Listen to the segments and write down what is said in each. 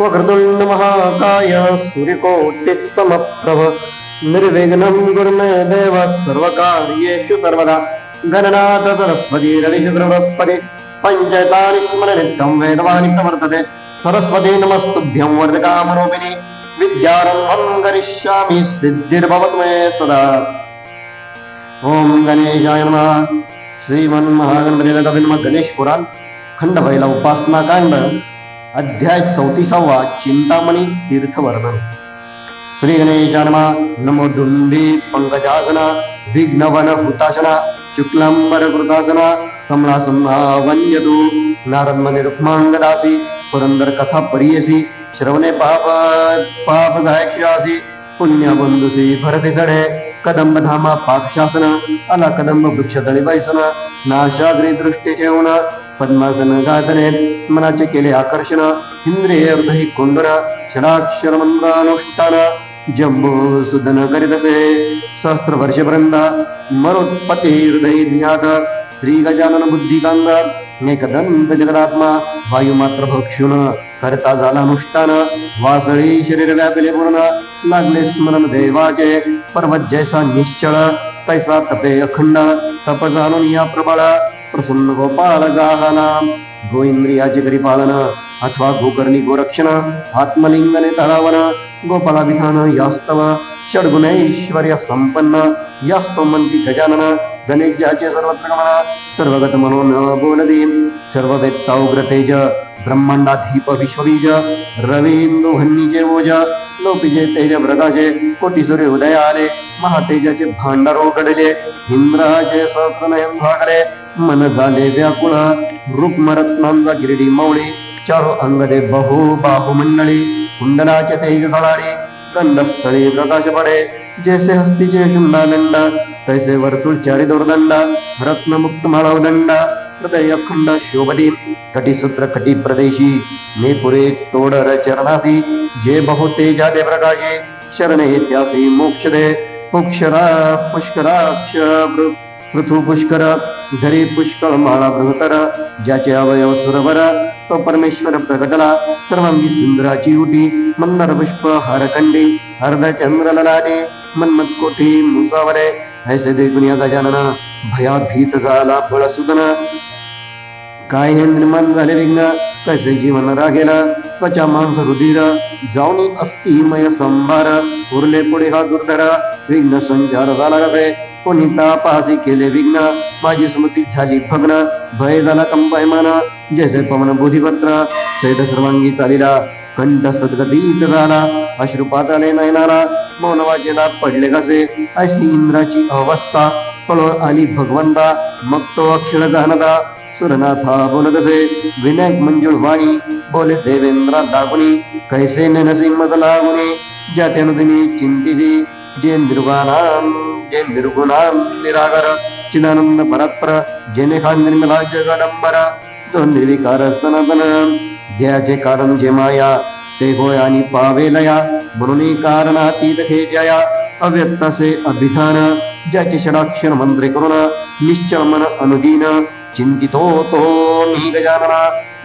వక్రతుండ మహాకాయ సూర్యకోటిః సమప్రభ నిర్విఘ్నం గురుమే దేవ సర్వకార్యేషు సర్వదా గణనాథ సరస్వతి రవిశుక్రబృహస్పతి పంచతాని స్మర నిత్యం వేదవాణి ప్రవర్తతే సరస్వతి నమస్తుభ్యం వర్ధకామనోపిని విద్యారంభం కరిష్యామి సిద్ధిర్భవత్ మే సదా ఓం గణేశాయ నమ శ్రీమన్మహాగణపతి గణేష్ పురాణ్ ఖండ వైల ఉపాసనా కాండ અધ્યાય સૌતીસવ ચિંતામણી તીર્થવર્ણન શ્રી ગણેશાનમ નમો ડુંભી પંકજાસન વિઘ્નવન હુતાસન શુક્લાંબર કૃતાસન કમળાસંભાવન્યતુ નારદમણિ રૂક્માંગદાસી પુરંદર કથા પરિયસી શ્રવણે પાપ પાપ ગાયક્યાસી પુણ્ય બંધુસી ભરત ગણે કદંબ ધામા પાક શાસન અલા કદંબ વૃક્ષ દળિવાયસન નાશાગ્નિ દૃષ્ટિ ચેવણ पद्मासन गातने मनाचे केले आकर्षण. इंद्रिय हृदय कुंडन षडाक्षर मंत्रानुष्ठान जम्बू सुदन करीत असे सहस्त्र वर्षपर्यंत मरोत्पत्ती हृदय ज्ञात. श्री गजानन बुद्धिकांत एकदंत जगदात्मा वायुमात्र मात्र करता झाला अनुष्ठान वासळी शरीर व्यापिले पूर्ण. लागले स्मरण देवाचे पर्वत जैसा निश्चळ तैसा तपे अखंड. तप जाणून या प्रबळ. प्रसन्न गोपाळ गाहना गोइंद्रियाचे करी पालन अथवा गोकर्णी गोरक्षण आत्मलिंगने तळावना गोपाळा विधान यास्तव षडगुणैश्वर्य संपन्न यास्तव मंती गजानन गणेशाचे सर्वत्र गमना सर्वगत म्हणून बोलदे सर्व वेत्ता उग्र तेज ब्रह्मांडाधीप विश्वबीज रवींदु हन्नीचे ओज लोपिजे तेज प्रकाशे कोटी सूर्य उदय आले महातेजाचे भांडार उघडले. इंद्राचे सहस्रनयन भागले. मन झाले व्याकुळ. रुक्मरत्नांचा गिरडी मौळी चारो अंगदे बहु बाहुमंडळी कुंडलाचे तेज झळाळी कंडस्थळी प्रकाश पडे. जैसे हस्तीचे शुंडादंड तैसे वर्तुळ चारी दुर्दंड. रत्नमुक्त माळवदंड. हृदय अखंड शोभदी कटिसूत्र कटी प्रदेशी. नेपुरे तोडर चरणासी. जे बहु तेजादे प्रकाशे. शरणे त्यासी मोक्ष दे पुक्षरा पुष्कराक्ष पृथु पुष्कर धरी पुष्कळ माळा बृहतर ज्याचे अवयव सुरवर तो परमेश्वर प्रकटला सर्वांगी सुंदराची उटी मंदर पुष्प हारखंडी हरद चंद्र ललाटे मन्मत कोठी मुसावरे ऐसे देखून या गजानना भयाभीत झाला बळसुदन काय हे निर्माण झाले विघ्न? कसे जीवन रागेला? त्वचा मांस रुधिर जाऊनी अस्थिमय संभार उरले पुढे हा दुर्धरा विघ्न संचार झाला कसे कोणी तापासी केले विघ्न? माझी स्मृती झाली भग्न. भय झाला कंपायमान. जैसे पवन बोधिपत्र. सैद सर्वांगी चालिला. कंठ सद्गतीत झाला. अश्रुपात आले नयनाला मौन वाचेला पडले कसे? अशी इंद्राची अवस्था. पळो आली भगवंता. मग तो अक्षर जाणता. सुरनाथा बोलतसे विनायक मंजुळ वाणी. बोले देवेंद्रा दागुनी. कैसे ननसी मद लागुनी ज्या त्यानुदिनी चिंतिती जे निर्वाणान जे निर्गुणान निरागर चिदानंद परात्पर जेने खा जगडंबर जो निर्विकार सनातन ज्याचे कारण जे माया ते होय आणि पावेलया म्हणून कारणातीत हे जया अव्यक्तसे अभिधान ज्याचे षडाक्षर मंत्रे करून निश्चल मन अनुदीन चिंतितो तो मी गजानना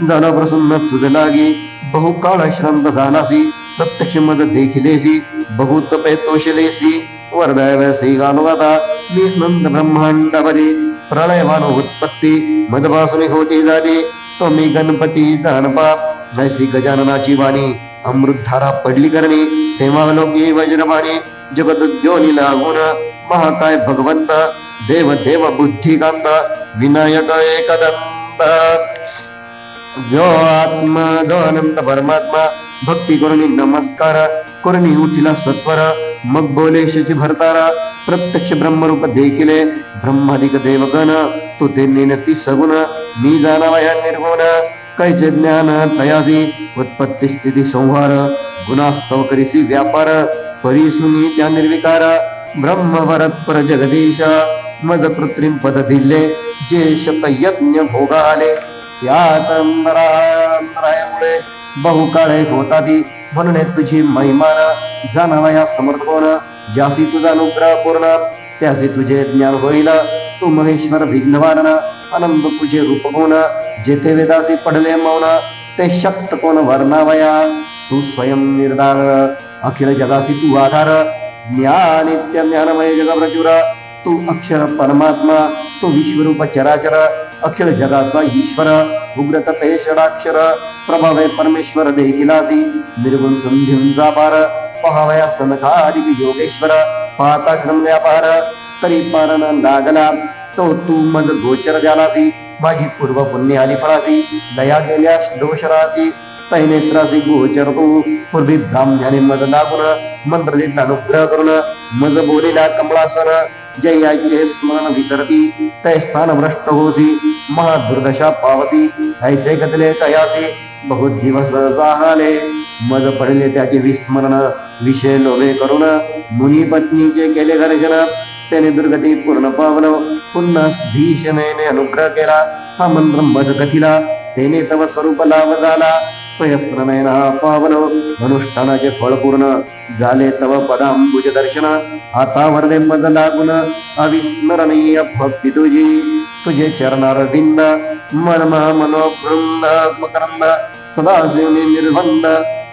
झाला प्रसन्न तुझ लागी बहुकाळ श्रांत झालासी प्रत्यक्ष मद देखिलेसी बहुत पे तोषलेसी वरदायवसी गानुगाता मी नंद ब्रह्मांडपदी प्रलयवान उत्पत्ती मदपासून होती झाली तो मी गणपती दानपा ऐसी गजाननाची वाणी अमृतधारा पडली करणे तेव्हा लोकी वज्रपाणी जगत ज्योनी लागून महाकाय भगवंत देव देव बुद्धिकांत विनायक एकदंत जो आत्मा जो अनंत परमात्मा भक्ती करुणी नमस्कार। कोरणी उठिला सत्वर मग बोले शची भरतारा प्रत्यक्ष ब्रह्मरूप देखिले ब्रह्मादिक देवगण तो ते नेनती सगुण मी जाणावया निर्गुण. कैचे ज्ञान तयादी उत्पत्ती स्थिती संहार गुणास्तव करीसी व्यापार परिसुनी त्या निर्विकार. ब्रह्म भरत पर जगदीश मज कृत्रिम पद दिले जे शतयज्ञ यज्ञ भोगाले. यात अंतरायामुळे बहुकाळे होताती म्हणून तुझी महिमान जाणावया समर्पण ज्यासी तुझा अनुग्रह पूर्ण त्याचे तुझे ज्ञान होईल. तू महेश्वर विघ्नवान आनंद तुझे रूप गुण जेथे वेदासी पडले मौन ते शक्त कोण वर्णावया? तू स्वयं निर्धार अखिल जगासी तू आधार. ज्ञानित्य ज्ञानमय जग प्रचुर तू अक्षर परमात्मा तू विश्वरूप चराचर अखिल जगाचा ईश्वर उग्रत पेषडाक्षर प्रभावे परमेश्वर देखिलासी निर्गुण संधींचा पार पहावया सनकाधिक योगेश्वर पाहता श्रम व्यापार तरी पार लागला तो तू मद गोचर झालासी माझी पूर्व पुण्य आली फळासी दया गेल्यास दोषरासी तैनेत्रासी गोचर तू पूर्वी ब्राह्मणाने मद लागून मंत्र दिला अनुग्रह करून मज बोलेला कमळासन जयाचे स्मरण विसरती तय स्थान भ्रष्ट होती महादुर्दशा पावती ऐसे गदले तयासी बहुत दिवस जाहले मज पडले त्याचे विस्मरण. विषय लोभे करून मुनी पत्नीचे केले गर्जन. त्याने दुर्गती पूर्ण पावलं. पुन्हा भीषणेने अनुग्रह केला. हा मंत्र मज कथिला त्याने तव स्वरूप लाभ झाला. सहस्त्रनयन पावलो. अनुष्ठानाचे फळ पूर्ण झाले तव पदांबुज दर्शन. आता वरदे मद लागून अविस्मरणीय भक्ती तुझी. तुझे चरणार बिंद मन मनोबृंद मकरंद सदा शिवनी निर्बंध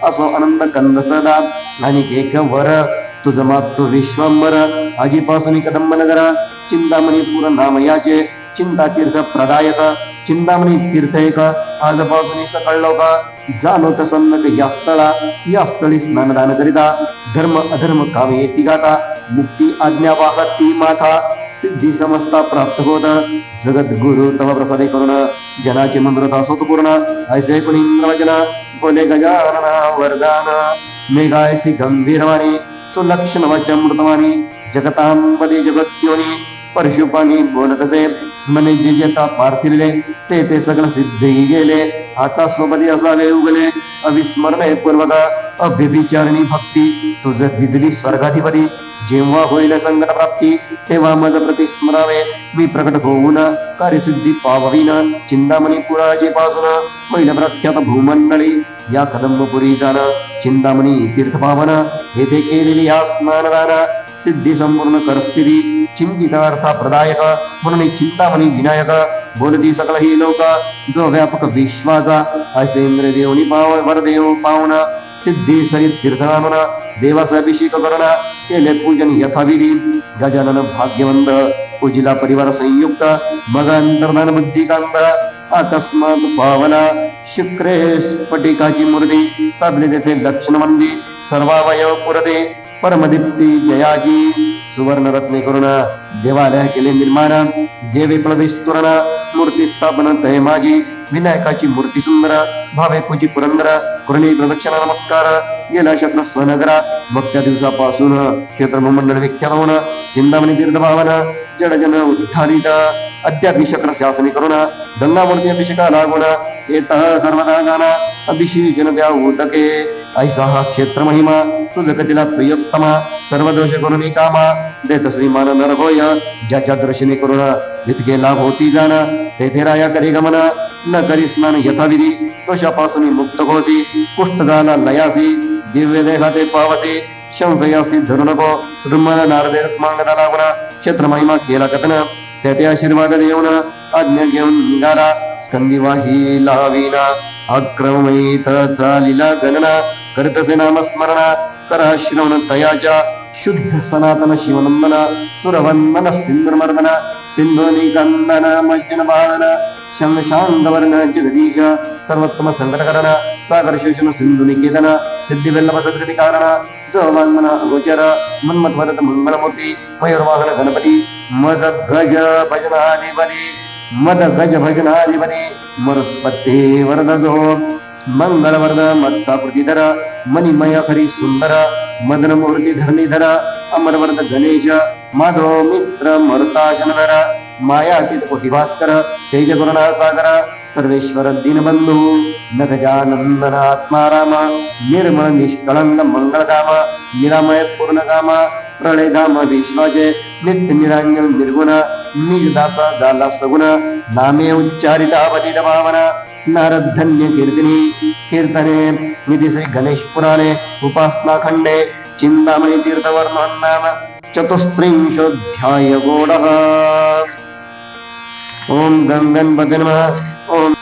असो आनंद कंद सदा आणि एक वर तुझ मातो विश्वंबर आजीपासून कदंब नगर चिंतामणी पूर्ण नाम याचे चिंता तीर्थ प्रदायक चिंतामणी तीर्थ एक आजपासून सकळ लोक जाणवत सम्यक या स्थळा या स्थळी स्नानदान करिता धर्म अधर्म काम येती गाता मुक्ती आज्ञा वाहत ती माथा सिद्धी समस्ता प्राप्त होत जगत गुरु तव प्रसादे करून जनाचे मंत्रता सोत पूर्ण ऐसे कुणी बोले गजानना वरदान. मेघायसी गंभीरवाणी सुलक्षण वचमृतवाणी जगतांपदे जगत्योनी परशुपानी बोलत मने जे जे तात पार्थिले ते ते सगळं सिद्धी गेले. आता स्वपदी असावे उगले अविस्मरणे पूर्वक अभ्यभिचारणी भक्ती तुझ दिदली स्वर्गाधिपती जेव्हा होईल संकट प्राप्ती तेव्हा मज प्रति स्मरावे. मी प्रकट होऊन कार्यसिद्धी पाववीन. चिंतामणी पुराजे पासून होईल प्रख्यात भूमंडळी. या कदंबपुरी जाण चिंतामणी तीर्थ पावन येथे केलेली या स्नानदान सिद्धी संपूर्ण करस्थिती चिंतितार्था प्रदायक. म्हणून चिंतामणी विनायक बोलती सकळ ही लोक जो व्यापक विश्वाचा असे इंद्र देवनी पाव वरदेव पाहुणा सिद्धी सहित तीर्थ देवासाभिषेक देवाचा करण केले पूजन यथाविधी गजानन भाग्यवंत पूजिला परिवार संयुक्त मगांतर्धान बुद्धिकांत अकस्मात पावला शुक्रे स्फटिकाची मूर्ती तबले तेथे लक्षण मंदी सर्वावयव पुरते परमदीप्ती जयाजी सुवर्ण रत्ने करून देवालय केले निर्माण जे विप्लवी स्तुरण मूर्ती स्थापन तय माझी विनायकाची मूर्ती सुंदर भावे पूजी पुरंदर कुरणी प्रदक्षिणा नमस्कार. गेल्या शक्र स्वनगरा भक्त्या दिवसापासून क्षेत्र मंडळ विख्यात होऊन चिंतामणी तीर्थ भावन जडजन उद्धारित अद्यापि शक्र शासनी करुण गंगामूर्ती अभिषेका लागून येत सर्वदा गाना अभिषेचन जनद्या उदके. ऐसा हा क्षेत्र महिमा तुझ कतीला प्रियोत्तमा. सर्व दोष करून कामा देत श्रीमान नर होय ज्याच्या दर्शने करून इतके लाभ होती जाणा तेथे राया करी गमन. न करी स्नान यथाविधी दोषापासून मुक्त होती? कुष्ठ झाला लयासी दिव्य देहाते पावते शंसयासी धरू नको रुमन नारदे रुक्मांगदा लागून क्षेत्र महिमा केला कथन त्याते आशीर्वाद देऊन आज्ञा घेऊन निघाला स्कंदी वाही लाविना अक्रमयित चालिला गणना करतसे नामस्मरणा करा श्रवण तयाच्या ಶುದ್ಧ ಸನಾತನ ಶಿವನಂದನ ಸುರವನ್ಮನ ಸಿಂಧ್ರಮರ್ದನ ಸಿಂಧೋನಿಕಂದನ ಮಜ್ಜನ ಬಾಳನ ಶಮಶಾಂತವರ್ಣ ಜಗದೀಶ ಸರ್ವೋತ್ತಮ ಸಂಕಟಕರಣ ಸಾಗರ ಶೇಷನ ಸಿಂಧು ನಿಕೇತನ ಸಿದ್ಧಿವೆಲ್ಲವ ಸದ್ಗತಿ ಕಾರಣ ಜವಾನ್ಮನ ಗೋಚರ ಮನ್ಮಧ್ವರದ ಮಂಗಳಮೂರ್ತಿ ಮಯೂರವಾಹನ ಗಣಪತಿ ಮದ ಗಜ ಭಜನಾಧಿಪತಿ ಮದ ಗಜ ಭಜನಾಧಿಪತಿ ಮರುತ್ಪತ್ತೇ ವರದೋ भजनाधिपती मरुत्पत्ती वरद मणिमय खरी सुंदर मदन मूर्ती धरणीधर अमरवर्ध गणेश माधव मित्र मरुताशनधर मायातीत कोटी भास्कर तेज करुणा सागर सर्वेश्वर दीनबंधू नख जानंदन आत्माराम निर्मळ निष्कळंग मंगळधाम निरामय पूर्णकाम प्रलयधाम विश्वाचे नित्य निरांजन निर्गुण निज दासा झाला सगुण नामे उच्चारिता पतित भावना नारद धन्य कीर्तिनी कीर्तने निधी श्री गणेश पुराणे उपासना खंडे चिंतामणी तीर्थवर्णन नाम चतुस्त्रिंशोऽध्याय गोडः ओम गं भगन नमः। ओम